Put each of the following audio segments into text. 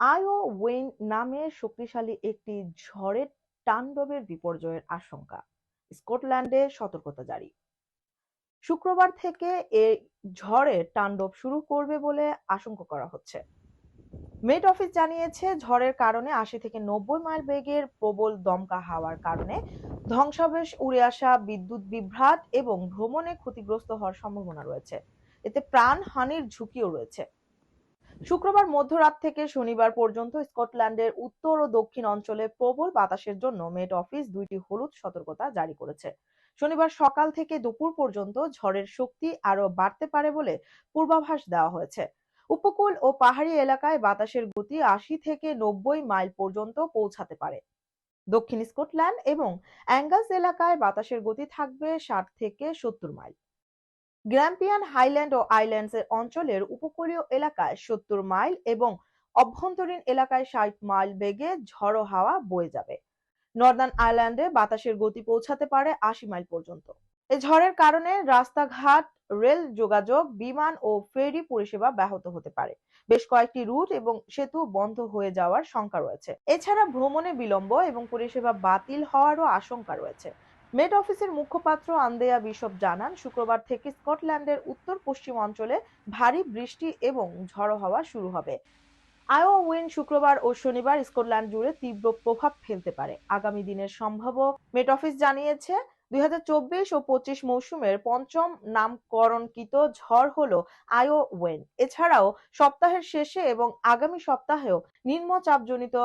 আইও when নামে শক্তিশালী একটি ঝড়ের তাণ্ডবের বিপর্যয়ের আশঙ্কা। স্কটল্যান্ডে সতর্কতা জারি। শুক্রবার থেকে এই ঝড়ের তাণ্ডব শুরু করবে বলে আশঙ্কা করা হচ্ছে। মেট অফিস জানিয়েছে, ঝড়ের কারণে আশি থেকে নব্বই মাইল বেগের প্রবল দমকা হাওয়ার কারণে ধ্বংসাবশেষ উড়ে আসা বিদ্যুৎ বিভ্রাট এবং ভ্রমণে ক্ষতিগ্রস্ত হওয়ার সম্ভাবনা রয়েছে। এতে প্রাণহানির ঝুঁকিও রয়েছে। শুক্রবার মধ্যরাত থেকে শনিবার পর্যন্ত স্কটল্যান্ডের উত্তর ও দক্ষিণ অঞ্চলে প্রবল বাতাসের জন্য মেট অফিস দুইটি হলুদ সতর্কতা জারি করেছে। শনিবার সকাল থেকে দুপুর পর্যন্ত ঝড়ের শক্তি আরও বাড়তে পারে বলে পূর্বাভাস দেওয়া হয়েছে। উপকূল ও পাহাড়ি এলাকায় বাতাসের গতি আশি থেকে নব্বই মাইল পর্যন্ত পৌঁছাতে পারে। দক্ষিণ স্কটল্যান্ড এবং অ্যাঙ্গাস এলাকায় বাতাসের গতি থাকবে ষাট থেকে সত্তর মাইল। গ্র্যাম্পিয়ান হাইল্যান্ড ও আইল্যান্ডস এর অঞ্চলের উপকূলীয় এলাকায় সত্তর মাইল এবং অভ্যন্তরীণ এলাকায় ষাট মাইল বেগে ঝড়ো হাওয়া বয়ে যাবে। নর্দার্ন আইল্যান্ডে বাতাসের গতি পৌঁছাতে পারে আশি মাইল পর্যন্ত। এ ঝড়ের কারণে রাস্তাঘাট, রেল যোগাযোগ, বিমান ও ফেরি পরিষেবা ব্যাহত হতে পারে। বেশ কয়েকটি রুট এবং সেতু বন্ধ হয়ে যাওয়ার শঙ্কা রয়েছে। এছাড়া ভ্রমণে বিলম্ব এবং পরিষেবা বাতিল হওয়ারও আশঙ্কা রয়েছে। মেট অফিসের মুখপাত্র আন্দেয়া বিশপ জানান, শুক্রবার থেকে স্কটল্যান্ডের উত্তর পশ্চিম অঞ্চলে ভারী বৃষ্টি এবং ঝড়ো হওয়া শুরু হবে। আয়ো উইন শুক্রবার ও শনিবার স্কটল্যান্ড জুড়ে তীব্র প্রভাব ফেলতে পারে। আগামী দিনের সম্ভাব্য মেট অফিস জানিয়েছে দুই ও পঁচিশ মৌসুমের পঞ্চম নামকরণকৃত ঝড় হল আয়ো ওয়েন এছাড়াও সপ্তাহের শেষে এবং আগামী সপ্তাহেও নিম্নচাপজনিত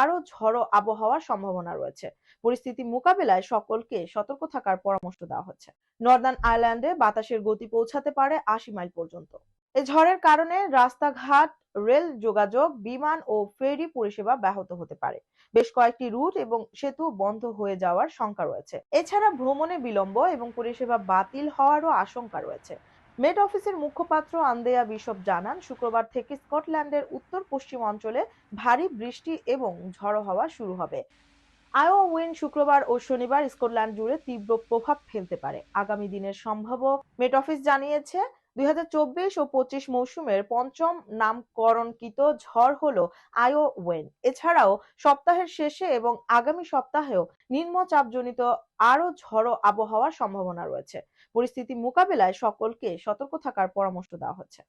আরও ঝড়ো আবহাওয়ার সম্ভাবনা রয়েছে। পরিস্থিতি মোকাবেলায় সকলকে সতর্ক থাকার পরামর্শ দেওয়া হচ্ছে। নর্দার্ন আয়ারল্যান্ডে বাতাসের গতি পৌঁছাতে পারে আশি মাইল পর্যন্ত। এ ঝড়ের কারণে রাস্তাঘাট রেল যোগাযোগ, বিমান ও ফেরি পরিষেবা ব্যাহত হতে পারে। বেশ কয়েকটি রুট এবং সেতু বন্ধ হয়ে যাওয়ার শঙ্কা রয়েছে। এছাড়া ভ্রমণে বিলম্ব এবং পরিষেবা বাতিল হওয়ারও আশঙ্কা রয়েছে। মেট অফিসের মুখপাত্র আন্দেয়া বিশপ জানান, শুক্রবার থেকে স্কটল্যান্ডের উত্তর পশ্চিম অঞ্চলে ভারী বৃষ্টি এবং ঝড়ো হওয়া শুরু হবে। আয়ো উইন শুক্রবার ও শনিবার স্কটল্যান্ড জুড়ে তীব্র প্রভাব ফেলতে পারে। আগামী দিনের সম্ভাব্য মেট অফিস জানিয়েছে দুই হাজার চব্বিশ ও পঁচিশ মৌসুমের পঞ্চম নামকরণকৃত ঝড় হল আয়ো ওয়েন এছাড়াও সপ্তাহের শেষে এবং আগামী সপ্তাহেও নিম্নচাপজনিত আরও ঝড়ো আবহাওয়ার সম্ভাবনা রয়েছে। পরিস্থিতি মোকাবেলায় সকলকে সতর্ক থাকার পরামর্শ দেওয়া হচ্ছে।